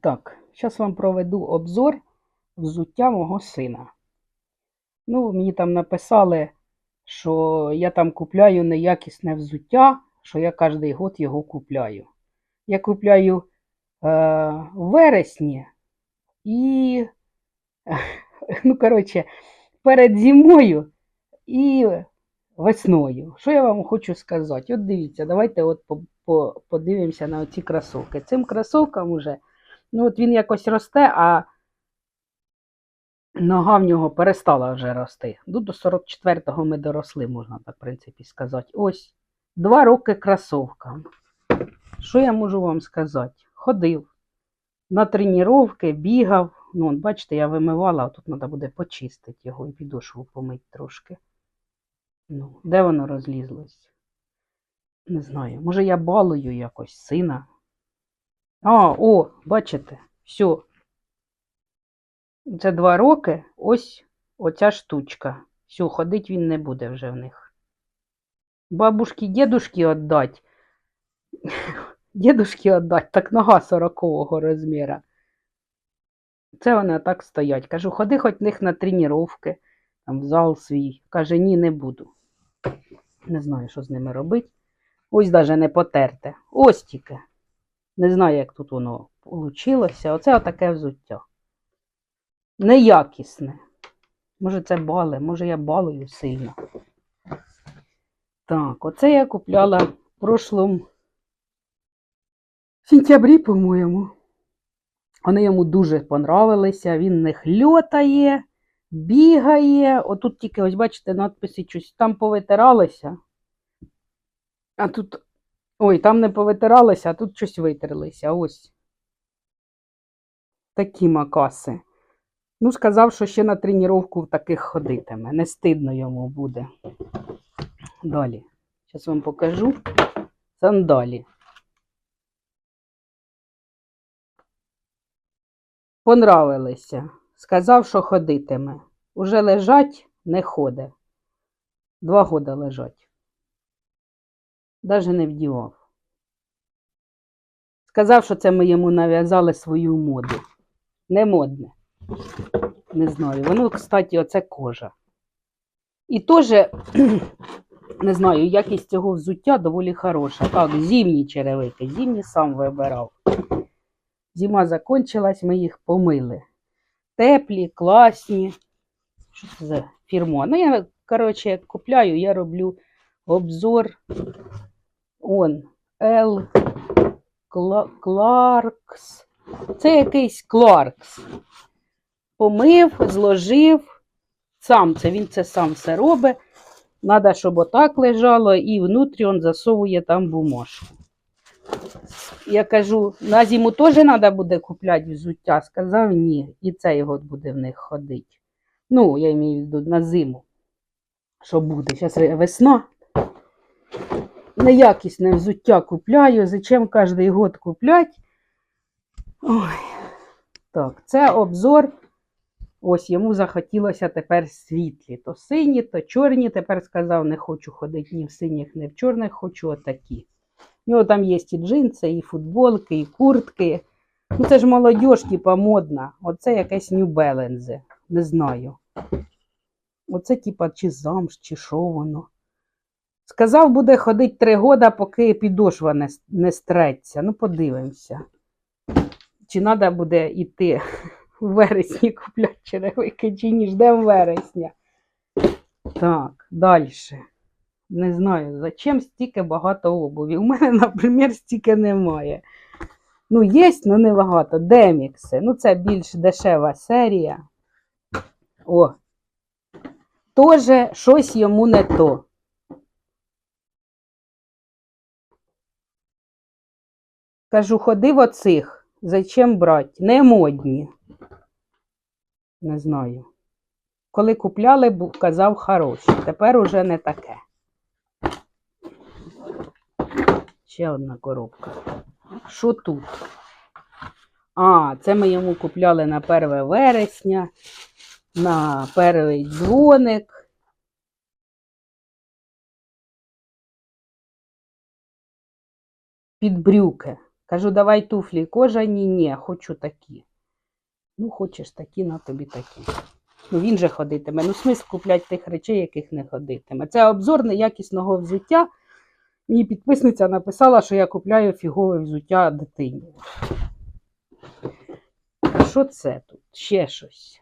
Так, зараз вам проведу обзор взуття мого сина. Ну, мені там написали, що я там купляю неякісне взуття, що я кожен год його купляю. Я купляю е, в вересні і, ну, коротше, перед зимою і весною. Що я вам хочу сказати? От дивіться, давайте от по, по, подивимося на ці кросовки. Цим кросовкам уже, ну от він якось росте, а нога в нього перестала вже рости. Ну, до 44-го ми доросли, можна так, в принципі, сказати. Ось, два роки кросовкам. Що я можу вам сказати? Ходив на тренування, бігав. Ну, от бачите, я вимивала, а тут треба буде почистити його і підошву помити трошки. Ну, де воно розлізлось? Не знаю. Може, я балую якось сина. А, о, бачите, все. Це два роки. Ось оця штучка. Все, ходить він не буде вже в них. Бабушки, дедушки віддать. Дедушки віддать, так нога 40-го розміру. Це вони так стоять. Кажу, ходи хоч них на тренування, там в зал свій. Каже, ні, не буду. Не знаю, що з ними робити. Ось навіть не потерте. Ось тільки. Не знаю, як тут воно вийшло. Оце отаке взуття. Неякісне. Може, це бали, може я балую сильно. Так, оце я купляла в прошлому сентябрі, по-моєму. Вони йому дуже понравилися. Він не хльотає, бігає. Отут тільки, ось бачите, надписи щось там повитиралися. А тут. Ой, там не повитиралися, а тут щось витерлися. Ось. Такі макаси. Ну, сказав, що ще на тренування в таких ходитиме. Не стидно йому буде. Далі. Зараз вам покажу сандалі. Понравилися. Сказав, що ходитиме. Уже лежать, не ходе. Два года лежать. Даже не вдівав. Сказав, що це ми йому нав'язали свою моду. Не модне. Не знаю. Воно, кстати, оце кожа. І теж, не знаю, якість цього взуття доволі хороша. Так, зимні черевики. Зимні сам вибирав. Зима закончилась, ми їх помили. Теплі, класні. Що це за фірма? Ну, я, коротше, купляю, я роблю обзор. Он Кла- Кларкс. Це якийсь Кларкс. Помив, зложив. Сам це він це сам все робить. Надо, щоб отак лежало, і внутрі він засовує там бумажку. Я кажу, на зиму теж треба буде купляти взуття. Сказав ні. І цей год буде в них ходити. Ну, я маю в виду на зиму. Що буде? Зараз весна. Неякісне взуття купляю. Зачем кожен год купляти? Ой. Так, це обзор. Ось йому захотілося тепер світлі. То сині, то чорні. Тепер сказав, не хочу ходити ні в синіх, ні в чорних, хочу отакі. У нього там є і джинси, і футболки, і куртки. Ну, це ж молодіж, типа модна. Оце якесь New Balance. Не знаю. Оце, типа, чи замш, чи що воно. Сказав, буде ходити три года, поки підошва не, не стреться. Ну, подивимося. Чи треба буде йти в вересні купляти черевики, чи ні, ждемо вересня. Так, далі. Не знаю, зачем стільки багато обуві. У мене, наприклад, стільки немає. Ну, є, але не багато. Демікси. Ну, це більш дешева серія. О. Тоже щось йому не то. Кажу, ходи в оцих. Зачем брати? Не модні. Не знаю. Коли купляли, казав хороші. Тепер уже не таке. Ще одна коробка. Що тут? А, це ми йому купляли на 1 вересня, на перший дзвоник. Під брюки. Кажу, давай туфлі кожані, ні, хочу такі. Ну, хочеш такі, на тобі такі. Ну, він же ходитиме. Ну, смисл купляти тих речей, яких не ходитиме. Це обзор неякісного взуття. Мені підписниця написала, що я купляю фігове взуття дитині. Що це тут? Ще щось.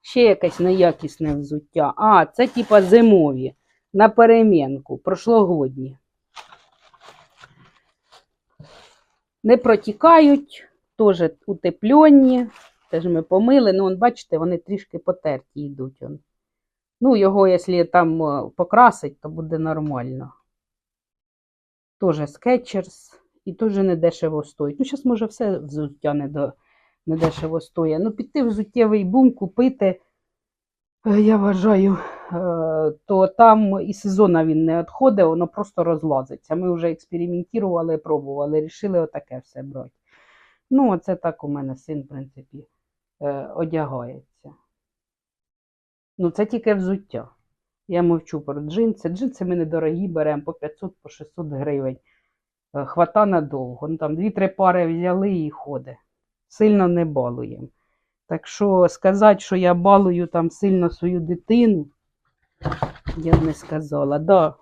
Ще якесь неякісне взуття. А, це типа зимові. На перемінку, прошлогодні. Не протікають, теж утеплені. Теж ми помили. Ну, он, бачите, вони трішки потерті йдуть. Он. Ну, його, якщо там е, покрасить, то буде нормально. Тоже скетчерс і теж не дешево стоїть. Ну, зараз, може, все взуття не, до, не стоїть. Ну, піти в взуттєвий бум, купити, я вважаю, е, то там і сезону він не відходить, воно просто розлазиться. Ми вже експериментували, пробували, рішили отаке все брати. Ну, оце так у мене син, в принципі, е, одягається. Ну, це тільки взуття. Я мовчу про джинси. Джинси ми недорогі беремо по 500 по 600 гривень. Е, Хвата надовго. Ну, там дві-три пари взяли і ходить. Сильно не балуємо. Так що сказати, що я балую там сильно свою дитину, я б не сказала. Да,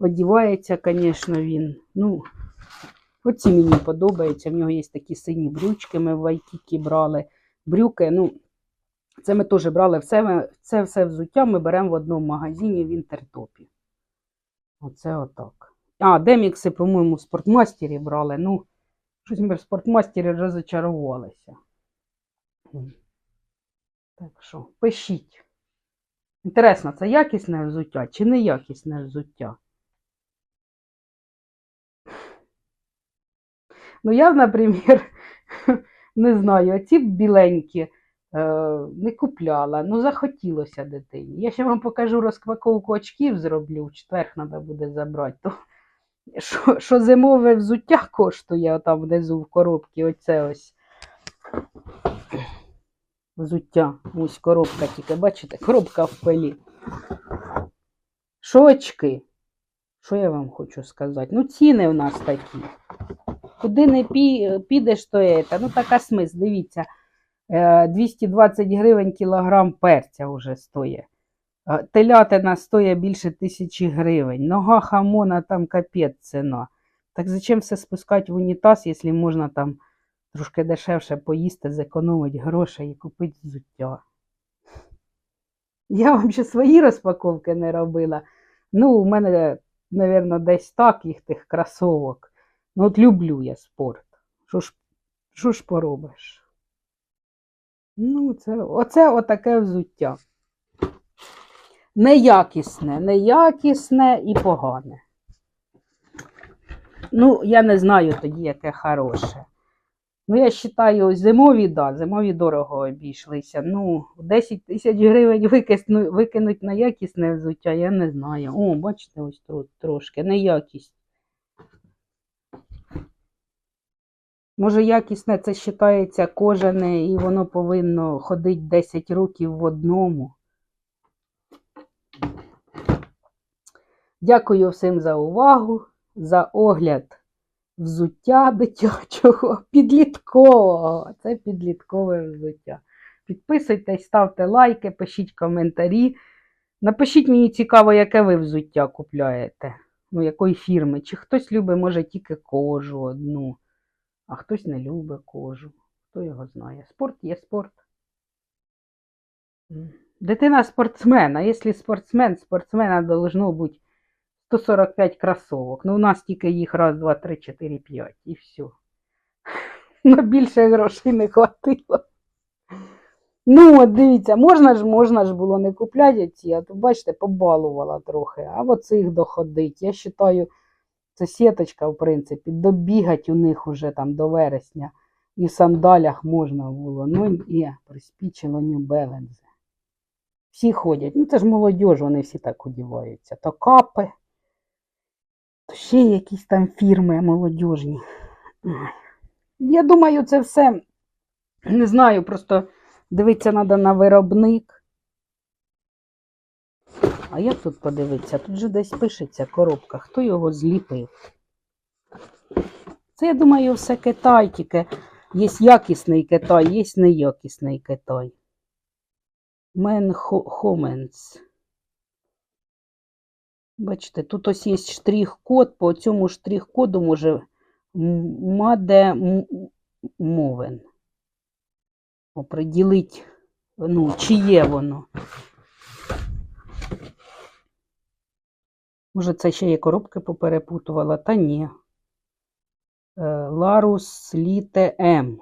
одівається, звісно, він. Ну, оці мені подобаються. В нього є такі сині брючки, ми в Вайкікі брали. Брюки, ну, це ми теж брали все, ми- це все взуття ми беремо в одному магазині в Інтертопі. Оце отак. А, демікси, по-моєму, в спортмастері брали. Ну, щось ми в спортмастері розочарувалися. Так що, пишіть. Інтересно, це якісне взуття чи не якісне взуття? Ну, я, наприклад, не знаю, оці біленькі е, не купляла. Ну, захотілося дитині. Я ще вам покажу розпаковку очків зроблю, в четвер треба буде забрати. То, що, що зимове взуття коштує там внизу в коробці, оце ось взуття. Ось коробка тільки, бачите, коробка в пилі. Що очки? Що я вам хочу сказати? Ну, ціни в нас такі. Куди не пі, підеш, то є. Ну, така смисл, дивіться. Е, 220 гривень кілограм перця вже стоїть. Е, Телятина стоїть більше тисячі гривень. Нога хамона там капець ціна. Так зачем все спускати в унітаз, якщо можна там трошки дешевше поїсти, зекономити гроші і купити взуття. Я вам ще свої розпаковки не робила. Ну, у мене, мабуть, десь так їх тих кросовок. Ну, от люблю я спорт. Що ж, що ж поробиш? Ну, це, оце отаке взуття. Неякісне, неякісне і погане. Ну, я не знаю тоді, яке хороше. Ну, я вважаю, зимові, да, зимові дорого обійшлися. Ну, 10 тисяч гривень викисну, викинуть на якісне взуття, я не знаю. О, бачите, ось тут трошки неякість. Може, якісне це вважається кожане, і воно повинно ходити 10 років в одному. Дякую всім за увагу, за огляд взуття дитячого, підліткового. Це підліткове взуття. Підписуйтесь, ставте лайки, пишіть коментарі. Напишіть мені цікаво, яке ви взуття купляєте. Ну, якої фірми. Чи хтось любить, може, тільки кожу одну, а хтось не любить кожу. Хто його знає? Спорт є спорт. Дитина спортсмен, а якщо спортсмен, спортсмена должно бути 145 кросовок. Ну, у нас тільки їх раз, два, три, чотири, п'ять. І все. На більше грошей не хватило. Ну, от дивіться, можна ж, можна ж було не купляти ці, а то, бачите, побалувала трохи. А от цих доходить. Я вважаю, це сіточка, в принципі, добігать у них уже там до вересня. І в сандалях можна було. Ну, і приспічило New Balance. Всі ходять. Ну, це ж молодь, вони всі так одіваються. То капи, ще якісь там фірми молодіжні. Я думаю, це все. Не знаю, просто дивитися треба на виробник. А як тут подивитися? Тут же десь пишеться коробка. Хто його зліпив? Це, я думаю, все Китай, тільки є якісний Китай, є неякісний Китай. Мен Хо- Хоменс. Бачите, тут ось є штрих-код, по цьому штрих-коду може маде мовен. Оприділить, ну, чи є воно. Може, це ще є коробки поперепутувала, та ні. Е, Ларус Літе М.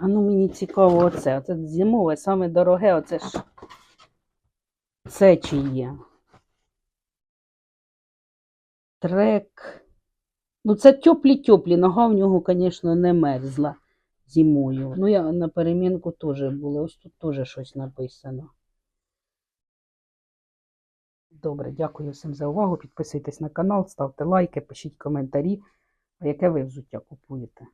А ну мені цікаво оце. Оце зимове, саме дороге, оце ж це чи є. Трек. Ну, це теплі-теплі. Нога в нього, звісно, не мерзла зимою. Ну, я на перемінку теж була. Ось тут теж щось написано. Добре, дякую всім за увагу. Підписуйтесь на канал, ставте лайки, пишіть коментарі, яке ви взуття купуєте.